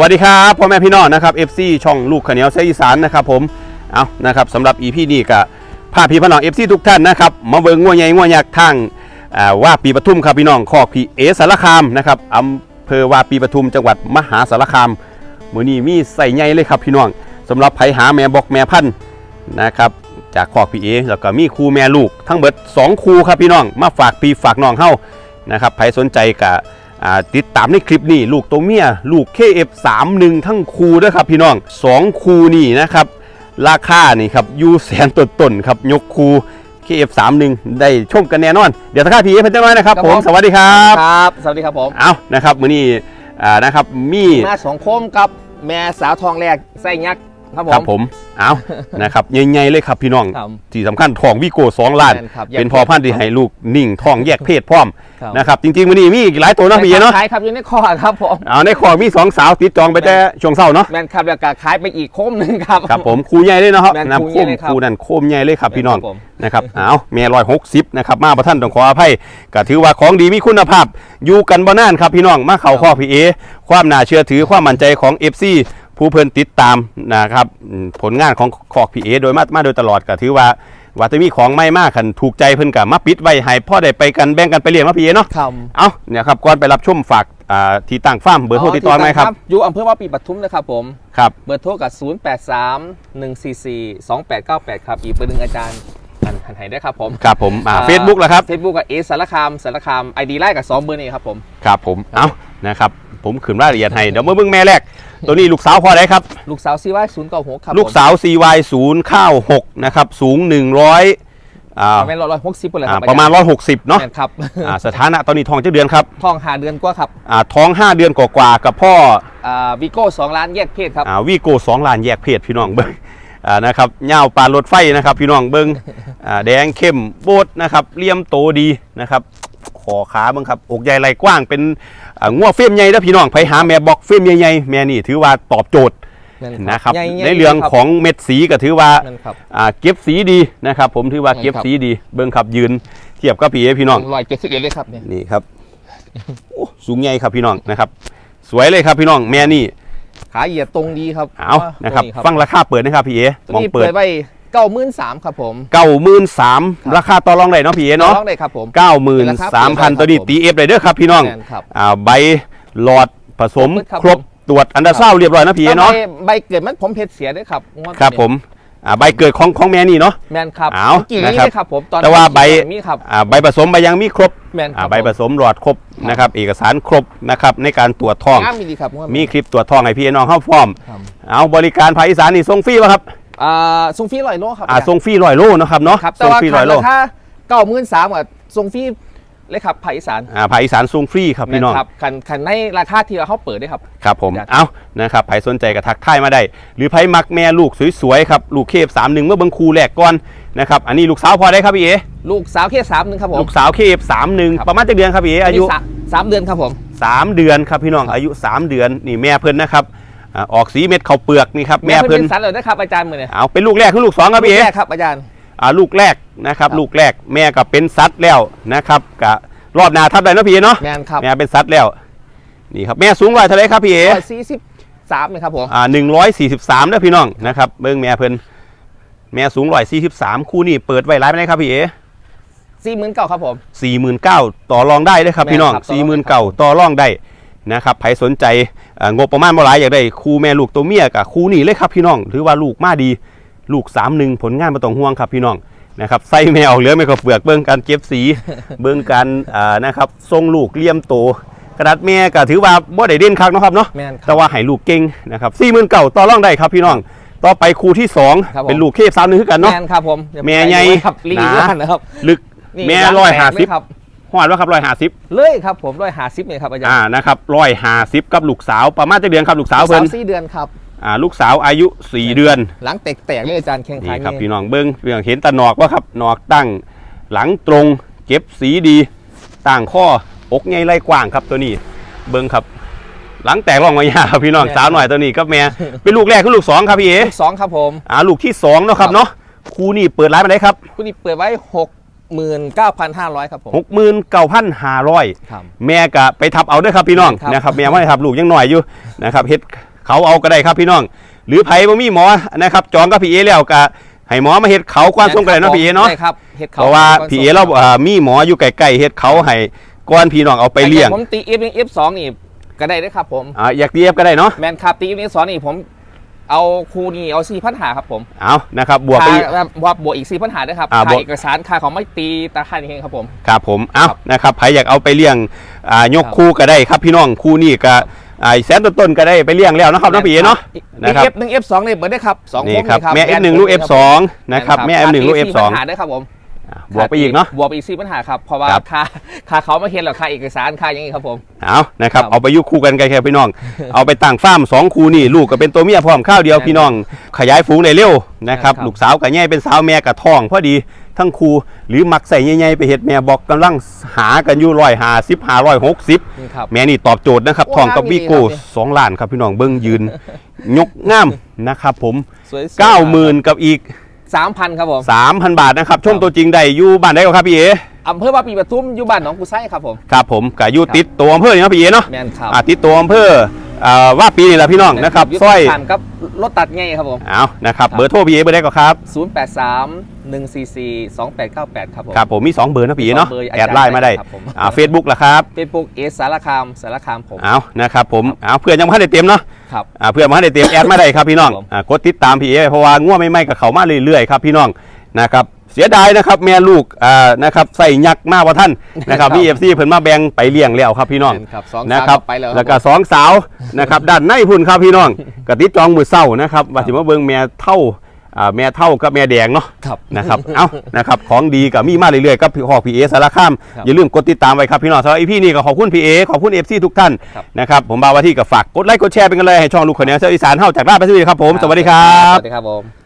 วัสดีครับพ่อแม่พี่น้องนะครับ FC ช่องลูกขเหนียวเสียอีสานนะครับผมเอานะครับสำหรับ EP นี้ก็พาพี่พี่น้อง FC ทุกท่านนะครับมาเบิ่งงัวใหญ่งัวยักษ์ทางว่าปีปทุมครับพี่น้องคอกพีเอสารคามนะครับอำเภอว่าปีปทุมจังหวัดมหาสารคามมือนี้มีใส่ใหญ่เลยครับพี่น้องสำหรับไผหาแม่บอกแม่พันธุ์นะครับจากคอกพีเอแล้วก็มีครูแม่ลูกทั้งเบิดสองครูครับพี่น้องมาฝากพี่ฝากน้องเฮานะครับใครสนใจกะอ่า ติดตามในคลิปนี้ลูกตัวเมียลูก KF31 ทั้งคูด้วยครับพี่น้อง2คูนี่นะครับราคานี่ครับอยูแสนต้นๆครับยกคู KF31 ได้ชมกันแน่นอน เดี๋ยวทักทายพี่เอเพิ่นจังน้อยนะครับครับผมผมสวัสดีครับครับ สวัสดีครับผมเอานะครับมื้อนี้อ่านะครับมีมาสองโคมกับแม่สาวทองแรกไส้ยักษ์ ครับผมครับผมเอานะครับใหญ่ๆเลยครับพี่น้องครับที่สำคัญทองวิโก้2ล้าน แม่นครับแยกเป็นพอพันธุ์ที่ให้ลูกนิ่งทองแยกเพศพร้อมครับ นะครับจริงๆมื้อนี้มีอีกหลายตัวเนาะพี่เอเนาะขายครับอยู่ในคอครับผม เอาในของมีสองสาวติดจองไปแต่ช่วงเช้าเนาะ แมนครับแล้วก็ขายไปอีกโคมหนึ่งครับ ครับผมครูใหญ่เลยเนาะครับแม่นนะครูโคใหญ่มเลยครับครูนั่นโคมใหญ่เลยครับพี่น้องครับผม นะครับเอาเมียร้อยหกสิบนะครับมาประท่านต้องขออภัยก็ถือว่าของดีมีคุณภาพ อยู่กันบ่นานครับพี่น้องมาเข่าข้อพีเอความน่าเชื่อถือความมั่นใจของ FC ผู้เพิ่นติดตามนะครับอืมผลงานของคอกพีเอโดยมามาโดยตลอดก็ถือว่าว่าจะมีของไม่มากคันถูกใจเพิ่นก็มาปิดไว้ให้พ่อได้ไปกันแบ่งกันไปเลี้ยงมาพีเอเนาะครับเอาเนี่ยครับก่อนไปรับชมฝากอ่าที่ตั้งฟาร์มเบอร์โทรติดต่อไหมครับ อยู่อำเภอว่าปีปทุมนะครับผมครับเบอร์โทรกับ 0 8 3 1 4 4 2 8 9 8 ครับ อีกเบอร์หนึ่งอาจารย์อันหันไหได้ครับผมครับผมอ่าเฟซบุ๊กแล้วครับเฟซบุ๊กกับเอสารคามสารคามไอดีไล่กับสองเบอร์นี้ครับผมครับผมเอา นะครับผมขึ้นรายละเอียดให้เดี๋ยวมาเบิ่งแม่แรก ตัวนี้ลูกสาวพอได้ครับ ลูกสาวซีว่าศูนย์เก้าหกครับผมลูกสาว CY 0ข้าว6นะครับสูง 100อ่าประมาณร้อยหกสิบเลยคอ่ารับประมาณ160เนาะแม่นครับอ่าสถานะตอนนี้ทองเจ้าเดือนครับท้องหาเดือนกว่าครับอ่าท้อง5เดือนกว่าๆกับพ่ออ่าวิโก้สองล้านแยกเพศครับอ่าวีโก้2ล้านแยกเพศพี่น้องเบิ่งอ่านะครับเหย้าปลารถไฟนะครับ พี่น้องเบิ่งอ่าแดงเข้มโบดนะครับเลี่ยมโตดีนะครับ ขอขาเบิ่งครับอกใหญ่ไหล่กว้างเป็นอ่างัวเฟรมใหญ่แล้วพี่น้องไปหาแม่บอกเฟรมใหญ่ๆแม่นี่ถือว่าตอบโจทย์นะครับใหญ่ๆในเรื่องครับของเม็ดสีก็ถือว่านั่นครับอ่าเก็บสีดีนะครับ ผมถือว่าเก็บครับสีดีเบิ้งขับยืน เทียบกับพี่เอพี่น้องร้อยเจ็ดสิบเอ็ดเลยครับเนี่ยนี่ครับโอ้สูงใหญ่ครับพี่น้องนะครับ สวยเลยครับพี่น้องแม่นี่ขาเหยียดตรงดีครับเอานะครับตัวฟังราคาเปิดนะครับพี่เอตัวมองนี้เปิเปิดดไว้ เก้าหมื่นสามครับผมเก้าหมื่นสามครับราคาต่อรองได้เนาะพี่เอเนาะร้องได้ครับผมเก้าหมื่นสามพันเป็นราคาตัวนี้ครับผมตีเอฟเลยเด้อครับพี่น้องแม่นครับอ่าใบหลอดผสมครับครบตรวจอันดาเศร้าเรียบร้อยนะพี่เอเนาะใบใบเกิดมันผมเพชรเสียด้วยครับงวดครับผมอ่าใบเกิดของของแม่นี่เนาะแมนครับเอากี่นะนี้ครับเลยครับผมตอนแต่ว่าใบมีครับอ่าใบผสมใบยังมีครบแมนคอ่ารับใบผสมหลอดครบนะครับเอกสารครบนะครับในการตรวจทองงามมีดีครับงวดมีคลิปตรวจทองให้พี่น้องเข้าฟอร์มครับเอาบริการภาคอีสานนี่ส่งฟรีป่ะครับ อ่าส่งฟรีร้อยโลครับอ่าส่งฟรีร้อยโลนะครับเนาะครับแต่ส่งว่าฟรีร้อยโลราคาเก้าหมื่นสามกับส่งฟรีเลยครับภาคอีสานอ่าภาคอีสานส่งฟรีครับพี่น้องแม่ครับคันคันในราคาที่เขาเปิดด้วยครับครับผมอยากเอานะครับใครสนใจก็ทักทายมาได้ หรือใครมักแม่ลูกสวยๆครับลูกเคฟสามหนึ่งเมื่อเบังคูแรกก่อนนะครับอันนี้ลูกสาวพอได้ครับพี่เอลูกสาวแค่สามหนึ่งครับผมลูกสาวเคฟสามหนึ่งครับประมาณจะเดือนครับพี่เออายุนนี้สมสามเดือนครับผมสามเดือนครับพี่น้องอายุสามเดือนนี่แม่เพิ่นนะครับ อ่าออกสีเม็ดข้าวเปลือกนี่ครับแม่เพิ่นสันเลยนะครับอาจารย์มือเนี่ยเอาเป็นลูกแรกคือลูกสองครับพี่เอลูกแรกครับอาจารย์อ่าลูกแรกนะครับครับลูกแรกแม่ก็เป็นซัดแล้วนะครับกะรอบหน้าทับได้เนาะพี่เอเนาะแมนครับแม่เป็นซัดแล้วนี่ครับแม่สูงร้อยเท่าไหรครับพี่เอร้อยสี่สิบสามเลยครับผมอ่าหนึ่งร้อยสี่สิบสามนะพี่น้องนะครับเบิ้งแม่เพิ่นแม่สูงร้อยสี่สิบสามคู่นี่เปิดไว้ร้ายไปไหนครับพี่เอสี่หมื่นเก้าครับผมสี่หมื่นเก้าต่อรองได้เลยครับแม่พี่น้องครับต่อรสี่องหมื่นได้ครัเก้าบต่อรองได้นะครับใครสนใจอ่า งบประมาณบ่หลายอยากได้คู่แม่ลูกตัวเมียกับคู่นี่เลยครับพี่น้องถือว่าลูกมาดีลูกสามหนึ่งผลงานมาต้องห่วงครับพี่น้องนะครับใส่แมวเหลือไม่ก็เปลือกเบิ้งการเก็บสีเบิ้งการอ่านะครับทรงลูกเลี่ยมโตกระดาษแม่ก็ถือว่าบ่ได้เด่นคักเนาะครับเนาะแมนครัแต่บว่าให้ลูกเก่งนะครับสี่หมื่นเก่าต่อรองได้ครับพี่น้องต่อไปคู่ที่สองครับผมเป็นลูกเคฟสามหนึ่งคือกันเนาะแมนครับผมเดี๋ยวแม่ใหญ่ครับลีหนากล้านนะครับลึกนี่แม่ล้งร้อยแตกห้าสิบเลยครับ หอดว่าครับร้อยห้าสิบเลยครับผมร้อยห้าสิบเลยครับอาจารย์อ่านะครับร้อยห้าสิบกับลูกสาวประมาณจะเดือนครับลูกสาวเพิ่นสสี่เดือนครับอ่าลูกสาวอายุสี่เดือน หลังแตกๆเลยอาจารย์แข่งขันี่นครับนี่พี่น้องเบิ้งเรื่องเห็นแตะหนอกว่าครับหนอกตั้งหลังตรงเก็บสีดีต่างข้ออกใหญ่ไหล่กว้างครับตัวนี้ เบิ้งครับ หลังแตกร่องมายาครับพี่น้องสาวหน่อยตัวนี้ก็แม่เป็นลูกแรกคือลูกสองครับพี่เอลูกสองครับผมอ่าลูกที่สองเนาะครับครับเนาะครูนี่เปิดร้านมาได้ครับคุณนี่เปิดไว้หก หมื่นเก้าพันห้าร้อยครับผม หกหมื่นเก้าพันห้าร้อยครับ แม่ก็ไปทับเอาเด้วยครับพี่น้องครับ นะครับแม่ไม่ได้ทับลูกยังหน่อยอยู่นะครับเฮ็ดเขาเอาก็ได้ครับพี่น้อง หรือไผบ่มีหมอนะครับจองกับพี่เอแล้วก็ให้หมอมาเฮ็ดเขากวนส่งก็ได้เนาะพี่เอเนาะใช่ครับเฮ็ดเพราะว่าก่อนพี่ส่เองเราอ่ามีหมออยู่ใกล้ๆเฮ็ดเขาให้ก้อนพี่น้องเอาไปเลี้ยงผมตีเอฟเอฟสองนี่ก็ได้เด้วยครับผม อ่าอยากเรียบก็ได้เนาะ แมนครับตีเอฟสองนี่ผม เอาครูนี่เอาสี่พันหาครับผมเอานะครับบวกไปค่าว่าบวกอีกสี่พันหาด้วยครับอ่าบค่าวกเอกสารค่าของไม่ตีตาค่านี่เองครับผม ครับผมเอาครับนะครับใครอยากเอาไปเลี้ยงอ่ายกครับ คู่ก็ได้ครับพี่น้องคู่นี่ก็อ่าแสนต้นๆก็ได้ไปเลี้ยงแล้วนะครับน้องพี่เอเนาะ นะนะคครัรับบหนึ่งเอฟสองเนี่ยเปิดได้ครับสองนี่คมครับเลยแม่ F1 ลูก F2 นะครับแม่ F1 ลูก F2 ปัญหาด้วยครับผมอะ บวกไปอีกเนาะบวกไปอีกสี่ปัญหาครับ เพราะว่าครับค่าค่าเขาไม่เห็นหรอกค่าเอกสารค่าอย่างนี้ครับผม เอานะครับครับเอาไปอยุคู่กันไกลๆพี่น้อง เอาไปตั้งฟาร์มสองคู่นี่ลูกก็เป็นตัวเมียพร้อมข้าวเดียวใช่พี่น้อง ขยายฝูงได้เร็วนะครับใช่ครับลูกสาวกับแย่เป็นสาวแม่กับท้องพอดีทั้งคู่หรือมักใส่ใหญ่ๆไปเห็ดแม่บอกกำลังหากันอยู่ร้อยหาสิบหาร้อยหกสิบนี่ครับแม่นี่ตอบโจทย์นะครับโอ้ทองกับงามวิโก้ดีครับสองล้านครับพี่น้องเบิ้งยืน ยกง่ามนะครับผมสวยๆเก้าหมื่นกับอีก สามพันครับผมสามพันบาทนะครับชมตัวจริงได้อยู่บ้านได้ก็ครับพี่เออำเภอวาปีปทุมอยู่บ้านหนองกุไซครับผม ครับผมกับอยู่ติดตัวอำเภอนี่เนาะพี่เอเนาะแมนครับอ่าติดตัวอำเภออ่าว่าปีนี่แหละพี่น้องนะครับยุทธสร้อยผ่านครับรถตัดไงครับผม เอานะครับครับเบอร์โทรพี่เอเบอร์ได้ก็ครับ 083 144 2898 ครับผมครับผมมี 2 เบอร์นะพี่เอเนาะสองเบอร์อาแอจารย์ดไลน์มาได้ครับผมอ่าเฟซบุ๊กละครับ เฟซบุ๊กเอสารคามสารคามผม เอานะครับผมเอาเพื่อนยังไม่ได้เต็มเนาะ ครับอ่าเพื่อนมาได้เต็มแอดมาได้ครับพี่น้องครับผม อ่ากดติดตามพี่เอเพราะว่าง่วไม่ไม่กับเขามาเรื่อยๆครับพี่น้องนะครับเสียดายนะครับแม่ลูกอ่านะครับใส่ยักษ์มากกว่าท่านนะครับมีเอฟซีเพิ่นมาแบ่งไปเลี้ยงแล้วครับพี่น้องครับสองนะสามครับไปแล้วแล้วก็สองสาวนะครับด้านในพุ่นครับพี่น้องกติดจองมือเศร้านะครับว่าสิมาเบิ่งแม่เท่า อ่าแม่เท่ากับแม่แดงเนาะครับ นะครับ เอ้า นะครับ ของดีกับมีมาเรื่อยๆกับพี่หอกพีเอสารคามครับอย่าลืมกดติดตามไว้ครับพี่น้องสำหรับอีพี่นี่ก็ขอบคุณพีเอขอบคุณเอฟซีทุกท่านครับนะครับ ผมบาวาที่กับฝากกดไลค์กดแชร์เป็นกันเลยให้ช่องลูกขนเนียวเซาอีสานเฮาจากราชพัฒน์ครับผม สวัสดีครับ สวัสดีครับผม